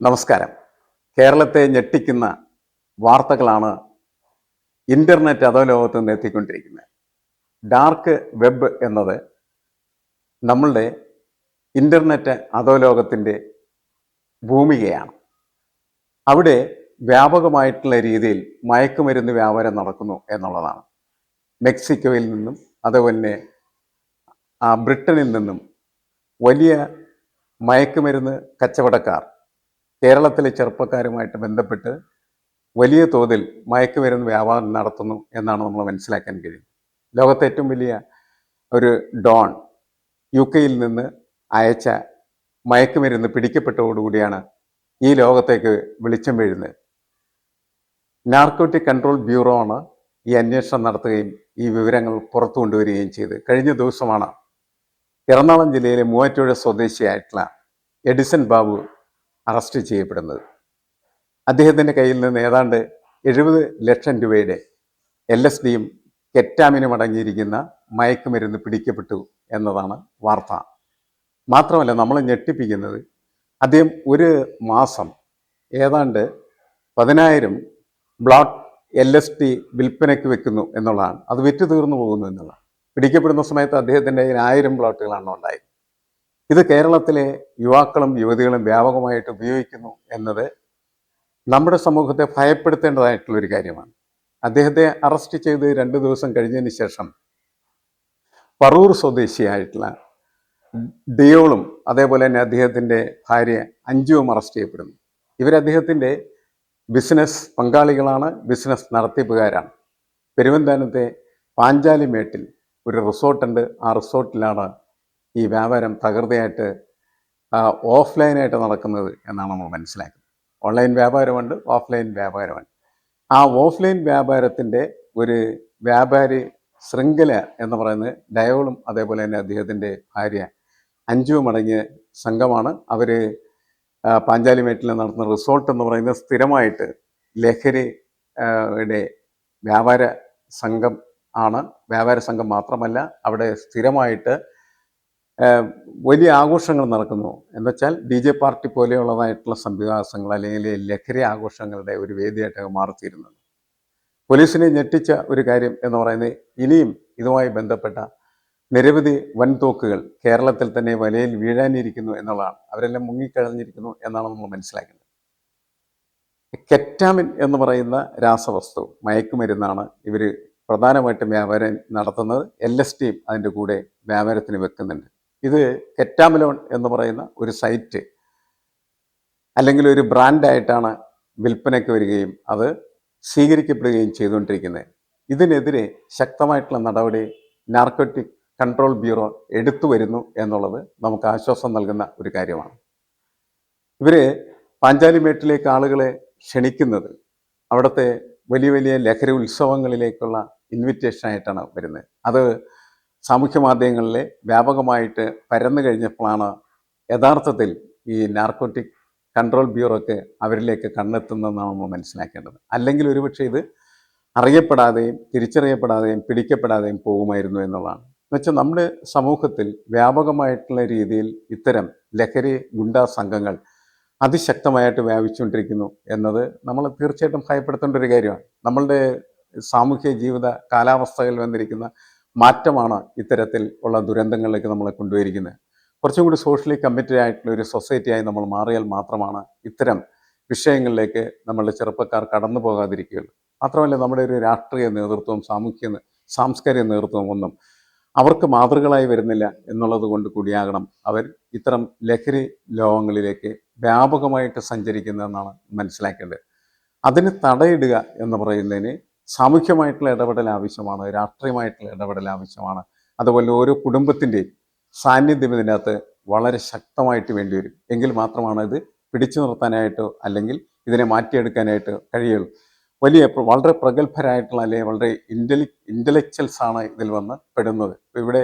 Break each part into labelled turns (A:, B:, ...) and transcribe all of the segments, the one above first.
A: നമസ്കാരം. കേരളത്തെ ഞെട്ടിക്കുന്ന വാർത്തകളാണ് ഇന്റർനെറ്റ് അധോലോകത്ത് നിന്ന് എത്തിക്കൊണ്ടിരിക്കുന്നത്. ഡാർക്ക് വെബ് എന്നത് നമ്മളുടെ ഇന്റർനെറ്റ് അധോലോകത്തിന്റെ ഭൂമികയാണ്. അവിടെ വ്യാപകമായിട്ടുള്ള രീതിയിൽ മയക്കുമരുന്ന് വ്യാപാരം നടക്കുന്നു എന്നുള്ളതാണ്. മെക്സിക്കോയിൽ നിന്നും അതുപോലെ ബ്രിട്ടനിൽ നിന്നും വലിയ മയക്കുമരുന്ന് കച്ചവടക്കാർ കേരളത്തിലെ ചെറുപ്പക്കാരുമായിട്ട് ബന്ധപ്പെട്ട് വലിയ തോതിൽ മയക്കുമരുന്ന് വ്യാപാരം നടത്തുന്നു എന്നാണ് നമ്മൾ മനസ്സിലാക്കാൻ കഴിയും ലോകത്തെ ഏറ്റവും വലിയ ഒരു ഡോൺ യു കെയിൽ നിന്ന് അയച്ച മയക്കുമരുന്ന് പിടിക്കപ്പെട്ടതോടുകൂടിയാണ് ഈ ലോകത്തേക്ക് വെളിച്ചം വീഴുന്നത്. നാർക്കോട്ടിക് കൺട്രോൾ ബ്യൂറോ ആണ് ഈ അന്വേഷണം നടത്തുകയും ഈ വിവരങ്ങൾ പുറത്തു കൊണ്ടുവരികയും ചെയ്ത് കഴിഞ്ഞ ദിവസമാണ് എറണാകുളം ജില്ലയിലെ മൂവാറ്റുപുഴ സ്വദേശിയായിട്ടുള്ള എഡിസൺ ബാബു അറസ്റ്റ് ചെയ്യപ്പെടുന്നത്. അദ്ദേഹത്തിന്റെ കയ്യിൽ നിന്ന് ഏതാണ്ട് എഴുപത് ലക്ഷം രൂപയുടെ എൽ എസ് ഡിയും കെറ്റാമിനും അടങ്ങിയിരിക്കുന്ന മയക്കുമരുന്ന് പിടിക്കപ്പെട്ടു എന്നതാണ് വാർത്ത. മാത്രമല്ല നമ്മൾ ഞെട്ടിപ്പിക്കുന്നത് അദ്ദേഹം ഒരു മാസം ഏതാണ്ട് പതിനായിരം ബ്ലോക്ക് എൽ എസ് ടി വിൽപ്പനയ്ക്ക് വെക്കുന്നു എന്നുള്ളതാണ്. അത് വിറ്റ് തീർന്നു പോകുന്നു എന്നുള്ളതാണ്. പിടിക്കപ്പെടുന്ന സമയത്ത് അദ്ദേഹത്തിന്റെ കയ്യിൽ ആയിരം പ്ലോട്ടുകളാണ് ഉണ്ടായത്. ഇത് കേരളത്തിലെ യുവാക്കളും യുവതികളും വ്യാപകമായിട്ട് ഉപയോഗിക്കുന്നു എന്നത് നമ്മുടെ സമൂഹത്തെ ഭയപ്പെടുത്തേണ്ടതായിട്ടുള്ള ഒരു കാര്യമാണ്. അദ്ദേഹത്തെ അറസ്റ്റ് ചെയ്ത് രണ്ട് ദിവസം കഴിഞ്ഞതിന് ശേഷം പറൂർ സ്വദേശിയായിട്ടുള്ള ഡിയോളും അതേപോലെ തന്നെ അദ്ദേഹത്തിന്റെ ഭാര്യ അഞ്ജുവും അറസ്റ്റ് ചെയ്യപ്പെടുന്നു. ഇവർ അദ്ദേഹത്തിന്റെ ബിസിനസ് പങ്കാളികളാണ് ബിസിനസ് നടത്തിപ്പുകാരാണ്. പെരുവന്താനത്തെ പാഞ്ചാലിമേട്ടിൽ ഒരു റിസോർട്ടുണ്ട്. ആ റിസോർട്ടിലാണ് ഈ വ്യാപാരം തകൃതിയായിട്ട് ഓഫ്ലൈനായിട്ട് നടക്കുന്നത് എന്നാണ് നമ്മൾ മനസ്സിലാക്കുന്നത്. ഓൺലൈൻ വ്യാപാരമുണ്ട് ഓഫ്ലൈൻ വ്യാപാരമുണ്ട്. ആ ഓഫ്ലൈൻ വ്യാപാരത്തിന്റെ ഒരു വ്യാപാരി ശൃംഖല എന്ന് പറയുന്നത് ഡയോളും അതേപോലെ തന്നെ അദ്ദേഹത്തിന്റെ ഭാര്യ അഞ്ചുവും അടങ്ങിയ സംഘമാണ്. അവർ പാഞ്ചാലിമേട്ടിൽ നടത്തുന്ന റിസോർട്ട് എന്ന് പറയുന്നത് സ്ഥിരമായിട്ട് ലഹരിയുടെ വ്യാപാര സംഘം ആണ്. വ്യാപാര സംഘം മാത്രമല്ല അവിടെ സ്ഥിരമായിട്ട് വലിയ ആഘോഷങ്ങൾ നടക്കുന്നു. എന്നുവെച്ചാൽ ഡി ജെ പാർട്ടി പോലെയുള്ളതായിട്ടുള്ള സംവിധാസങ്ങൾ അല്ലെങ്കിൽ ലഹരി ആഘോഷങ്ങളുടെ ഒരു വേദിയായിട്ട് മാറിത്തീരുന്നത് പോലീസിനെ ഞെട്ടിച്ച ഒരു കാര്യം എന്ന് പറയുന്നത് ഇനിയും ഇതുമായി ബന്ധപ്പെട്ട നിരവധി വൻതോക്കുകൾ കേരളത്തിൽ തന്നെ വലയിൽ വീഴാനിരിക്കുന്നു എന്നുള്ളതാണ്. അവരെല്ലാം മുങ്ങിക്കഴിഞ്ഞിരിക്കുന്നു എന്നാണ് നമ്മൾ മനസ്സിലാക്കുന്നത് കെറ്റാമിൻ എന്ന് പറയുന്ന രാസവസ്തു മയക്കുമരുന്നാണ് ഇവർ പ്രധാനമായിട്ടും വ്യാപാരം നടത്തുന്നത്. എൽ എസ് ടിയും അതിന്റെ കൂടെ വ്യാപാരത്തിന് വെക്കുന്നുണ്ട്. ഇത് കെറ്റാമലോൺ എന്ന് പറയുന്ന ഒരു സൈറ്റ് അല്ലെങ്കിൽ ഒരു ബ്രാൻഡായിട്ടാണ് വിൽപ്പനയ്ക്ക് വരികയും അത് സ്വീകരിക്കപ്പെടുകയും ചെയ്തുകൊണ്ടിരിക്കുന്നത്. ഇതിനെതിരെ ശക്തമായിട്ടുള്ള നടപടി നാർക്കോട്ടിക് കൺട്രോൾ ബ്യൂറോ എടുത്തു വരുന്നു എന്നുള്ളത് നമുക്ക് ആശ്വാസം നൽകുന്ന ഒരു കാര്യമാണ്. ഇവർ പാഞ്ചാലിമേട്ടിലേക്ക് ആളുകളെ ക്ഷണിക്കുന്നത് അവിടുത്തെ വലിയ വലിയ ലഹരി ഉത്സവങ്ങളിലേക്കുള്ള ഇൻവിറ്റേഷൻ ആയിട്ടാണ് വരുന്നത്. അത് സാമൂഹ്യ മാധ്യമങ്ങളിലെ വ്യാപകമായിട്ട് പരന്നു കഴിഞ്ഞപ്പോഴാണ് യഥാർത്ഥത്തിൽ ഈ നാർക്കോട്ടിക് കൺട്രോൾ ബ്യൂറോക്ക് അവരിലേക്ക് കണ്ണെത്തുന്നതെന്നാണ് നമ്മൾ മനസ്സിലാക്കേണ്ടത്. അല്ലെങ്കിൽ ഒരുപക്ഷെ ഇത് അറിയപ്പെടാതെയും തിരിച്ചറിയപ്പെടാതെയും പിടിക്കപ്പെടാതെയും പോകുമായിരുന്നു എന്നുള്ളതാണ്. എന്നുവെച്ചാൽ നമ്മുടെ സമൂഹത്തിൽ വ്യാപകമായിട്ടുള്ള രീതിയിൽ ഇത്തരം ലഹരി ഗുണ്ടാ സംഘങ്ങൾ അതിശക്തമായിട്ട് വ്യാപിച്ചുകൊണ്ടിരിക്കുന്നു എന്നത് നമ്മൾ തീർച്ചയായിട്ടും ഭയപ്പെടുത്തേണ്ട ഒരു കാര്യമാണ്. നമ്മളുടെ സാമൂഹ്യ ജീവിത കാലാവസ്ഥകളിൽ വന്നിരിക്കുന്ന മാറ്റമാണ് ഇത്തരത്തിൽ ഉള്ള ദുരന്തങ്ങളിലേക്ക് നമ്മളെ കൊണ്ടുപോയിരിക്കുന്നത് കുറച്ചും കൂടി സോഷ്യലി കമ്മിറ്റഡ് ആയിട്ടുള്ള ഒരു സൊസൈറ്റിയായി നമ്മൾ മാറിയാൽ മാത്രമാണ് ഇത്തരം വിഷയങ്ങളിലേക്ക് നമ്മളുടെ ചെറുപ്പക്കാർ കടന്നു പോകാതിരിക്കുകയുള്ളൂ. മാത്രമല്ല നമ്മുടെ ഒരു രാഷ്ട്രീയ നേതൃത്വം സാമൂഹ്യ സാംസ്കാരിക നേതൃത്വം ഒന്നും അവർക്ക് മാതൃകളായി വരുന്നില്ല എന്നുള്ളത് കൊണ്ട് കൂടിയാകണം അവർ ഇത്തരം ലഹരി ലോകങ്ങളിലേക്ക് വ്യാപകമായിട്ട് സഞ്ചരിക്കുന്നതെന്നാണ് മനസ്സിലാക്കേണ്ടത്. അതിന് തടയിടുക എന്ന് പറയുന്നതിന് സാമൂഹ്യമായിട്ടുള്ള ഇടപെടൽ ആവശ്യമാണ് രാഷ്ട്രീയമായിട്ടുള്ള ഇടപെടൽ ആവശ്യമാണ്. അതുപോലെ ഓരോ കുടുംബത്തിന്റെയും സാന്നിധ്യം ഇതിനകത്ത് വളരെ ശക്തമായിട്ട് വേണ്ടി വരും എങ്കിൽ മാത്രമാണ് ഇത് പിടിച്ചു നിർത്താനായിട്ടോ അല്ലെങ്കിൽ ഇതിനെ മാറ്റിയെടുക്കാനായിട്ട് കഴിയുള്ളൂ. വലിയ വളരെ പ്രഗത്ഭരായിട്ടുള്ള അല്ലെങ്കിൽ വളരെ ഇന്റലി ഇന്റലക്ച്വൽസ് ആണ് ഇതിൽ വന്ന് പെടുന്നത്. ഇവിടെ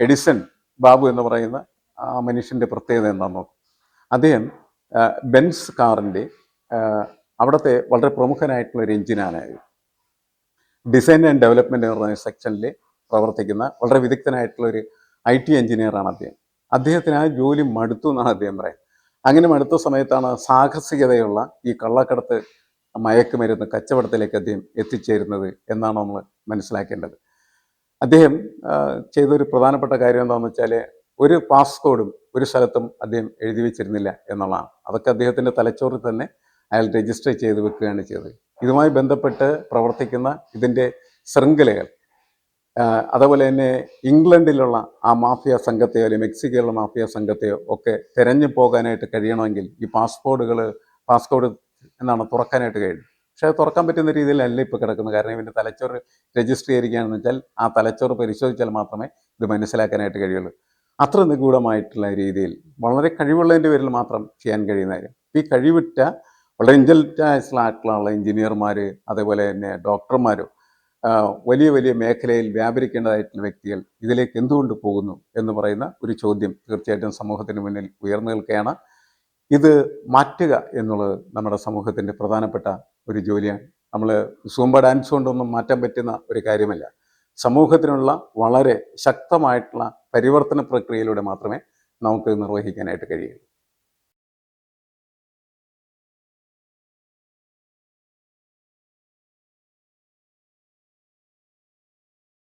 A: എഡിസൺ ബാബു എന്ന് പറയുന്ന ആ മനുഷ്യന്റെ പ്രത്യേകത എന്താണെന്ന് നോക്കും അദ്ദേഹം ബെൻസ് കാറിന്റെ അവിടുത്തെ വളരെ പ്രമുഖനായിട്ടുള്ള ഒരു എഞ്ചിനാണ്. ഡിസൈൻ ആൻഡ് ഡെവലപ്മെന്റ് എന്ന് പറഞ്ഞ സെക്ഷനിൽ പ്രവർത്തിക്കുന്ന വളരെ വിദഗ്ധനായിട്ടുള്ള ഒരു ഐ ടി എഞ്ചിനീയറാണ് അദ്ദേഹം. അദ്ദേഹത്തിന് ആ ജോലി മടുത്തു എന്നാണ് അദ്ദേഹം പറയുന്നത്. അങ്ങനെ മടുത്ത സമയത്താണ് സാഹസികതയുള്ള ഈ കള്ളക്കടത്ത് മയക്കുമരുന്ന് കച്ചവടത്തിലേക്ക് അദ്ദേഹം എത്തിച്ചേരുന്നത് എന്നാണ് നമ്മൾ മനസ്സിലാക്കേണ്ടത്. അദ്ദേഹം ചെയ്തൊരു പ്രധാനപ്പെട്ട കാര്യം എന്താണെന്ന് വെച്ചാൽ ഒരു പാസ്കോഡും ഒരു സ്ഥലത്തും അദ്ദേഹം എഴുതി വെച്ചിരുന്നില്ല എന്നുള്ളതാണ്. അതൊക്കെ അദ്ദേഹത്തിന്റെ തലച്ചോറിൽ തന്നെ അയാൾ രജിസ്റ്റർ ചെയ്ത് വെക്കുകയാണ് ചെയ്തത്. ഇതുമായി ബന്ധപ്പെട്ട് പ്രവർത്തിക്കുന്ന ഇതിന്റെ ശൃംഖലകൾ അതുപോലെ തന്നെ ഇംഗ്ലണ്ടിലുള്ള ആ മാഫിയ സംഘത്തെയോ മെക്സിക്കോയിലുള്ള മാഫിയ സംഘത്തെയോ ഒക്കെ തിരഞ്ഞു പോകാനായിട്ട് കഴിയണമെങ്കിൽ ഈ പാസ്പോർട്ടുകൾ പാസ്പോർട്ട് എന്നാണ് തുറക്കാനായിട്ട് കഴിയും പക്ഷേ തുറക്കാൻ പറ്റുന്ന രീതിയിലല്ല ഇപ്പോൾ കിടക്കുന്നത്. കാരണം ഇവന്റെ തലച്ചോറ് രജിസ്റ്റർ ചെയ്തിരിക്കുകയാണെന്ന് വെച്ചാൽ ആ തലച്ചോറ് പരിശോധിച്ചാൽ മാത്രമേ ഇത് മനസ്സിലാക്കാനായിട്ട് കഴിയുള്ളൂ. അത്ര നിഗൂഢമായിട്ടുള്ള രീതിയിൽ വളരെ കഴിവുള്ളതിന്റെ പേരിൽ മാത്രം ചെയ്യാൻ കഴിയുന്ന കാര്യം. ഈ കഴിവിട്ട വളരെ ഇന്റലിജന്റ് ആയിട്ടുള്ള എഞ്ചിനീയർമാർ അതേപോലെ തന്നെ ഡോക്ടർമാർ വലിയ വലിയ മേഖലയിൽ വ്യാപരിക്കേണ്ടതായിട്ടുള്ള വ്യക്തികൾ ഇതിലേക്ക് എന്തുകൊണ്ട് പോകുന്നു എന്ന് പറയുന്ന ഒരു ചോദ്യം തീർച്ചയായിട്ടും സമൂഹത്തിന് മുന്നിൽ ഉയർന്നു നിൽക്കുകയാണ്. ഇത് മാറ്റുക എന്നുള്ളത് നമ്മുടെ സമൂഹത്തിന്റെ പ്രധാനപ്പെട്ട ഒരു ജോലിയാണ്. നമ്മൾ സൂമ്പ ഡാൻസ് കൊണ്ടൊന്നും മാറ്റാൻ പറ്റുന്ന ഒരു കാര്യമല്ല. സമൂഹത്തിനുള്ള വളരെ ശക്തമായിട്ടുള്ള പരിവർത്തന പ്രക്രിയയിലൂടെ മാത്രമേ നമുക്ക് നിർവഹിക്കാനായിട്ട് കഴിയൂ